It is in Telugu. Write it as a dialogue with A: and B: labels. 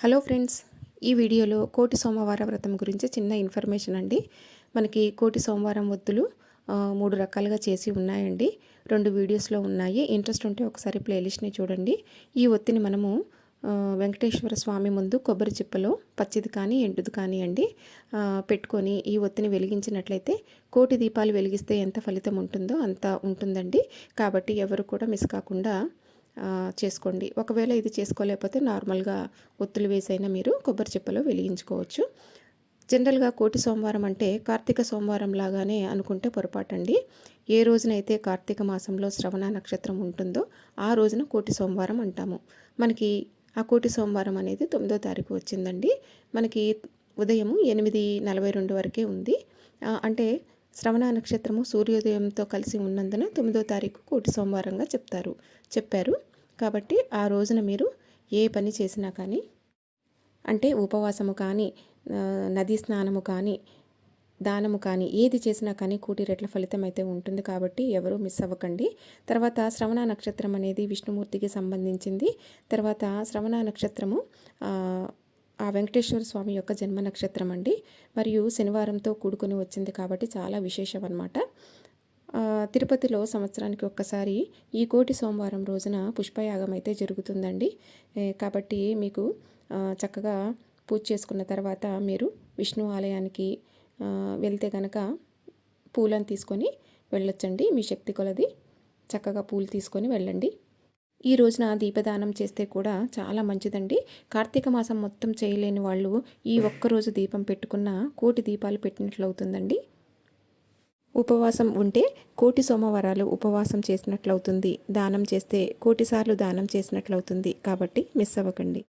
A: హలో ఫ్రెండ్స్ ఈ వీడియోలో కోటి సోమవార వ్రతం గురించి చిన్న ఇన్ఫర్మేషన్ అండి. మనకి కోటి సోమవారం ఒత్తులు మూడు రకాలుగా చేసి ఉన్నాయండి. రెండు వీడియోస్లో ఉన్నాయి. ఇంట్రెస్ట్ ఉంటే ఒకసారి ప్లేలిస్ట్ని చూడండి. ఈ ఒత్తిని మనము వెంకటేశ్వర స్వామి ముందు కొబ్బరి చిప్పలో పచ్చిది కానీ ఎండుది కానీ అండి పెట్టుకొని ఈ ఒత్తిని వెలిగించినట్లయితే కోటి దీపాలు వెలిగిస్తే ఎంత ఫలితం ఉంటుందో అంత ఉంటుందండి. కాబట్టి ఎవరు కూడా మిస్ కాకుండా చేసుకోండి. ఒకవేళ ఇది చేసుకోలేకపోతే నార్మల్గా ఒత్తులు వేసైనా మీరు కొబ్బరి చిప్పలో వెలిగించుకోవచ్చు. జనరల్గా కోటి సోమవారం అంటే కార్తీక సోమవారం లాగానే అనుకుంటే పొరపాటండి. ఏ రోజునైతే కార్తీక మాసంలో శ్రవణ నక్షత్రం ఉంటుందో ఆ రోజున కోటి సోమవారం అంటాము. మనకి ఆ కోటి సోమవారం అనేది తొమ్మిదో తారీఖు వచ్చిందండి. మనకి ఉదయం ఎనిమిది నలభై రెండు వరకే ఉంది. అంటే శ్రవణ నక్షత్రము సూర్యోదయంతో కలిసి ఉన్నందున తొమ్మిదో తారీఖు కోటి సోమవారంగా చెప్తారు. చెప్పారు. కాబట్టి ఆ రోజున మీరు ఏ పని చేసినా కానీ అంటే ఉపవాసము కానీ నదీ స్నానము కానీ దానము కానీ ఏది చేసినా కానీ కోటి రెట్ల ఫలితం అయితే ఉంటుంది కాబట్టి ఎవరూ మిస్ అవ్వకండి. తర్వాత శ్రవణ నక్షత్రం అనేది విష్ణుమూర్తికి సంబంధించింది. తర్వాత శ్రవణ నక్షత్రము ఆ, వెంకటేశ్వర స్వామి యొక్క జన్మ నక్షత్రం అండి. మరియు శనివారంతో కూడుకుని వచ్చింది కాబట్టి చాలా విశేషం అనమాట తిరుపతిలో సంవత్సరానికి ఒక్కసారి ఈ కోటి సోమవారం రోజున పుష్పయాగం అయితే జరుగుతుందండి. కాబట్టి మీకు చక్కగా పూజ చేసుకున్న తర్వాత మీరు విష్ణు ఆలయానికి వెళ్తే కనుక పూలను తీసుకొని వెళ్ళొచ్చండి. మీ శక్తి కొలది చక్కగా పూలు తీసుకొని వెళ్ళండి. ఈ రోజున దీపదానం చేస్తే కూడా చాలా మంచిదండి. కార్తీక మాసం మొత్తం చేయలేని వాళ్ళు ఈ ఒక్కరోజు దీపం పెట్టుకున్న కోటి దీపాలు పెట్టినట్లు అవుతుందండి ఉపవాసం ఉంటే కోటి సోమవారాలు ఉపవాసం చేసినట్లవుతుంది. దానం చేస్తే కోటిసార్లు దానం చేసినట్లవుతుంది. కాబట్టి మిస్ అవ్వకండి.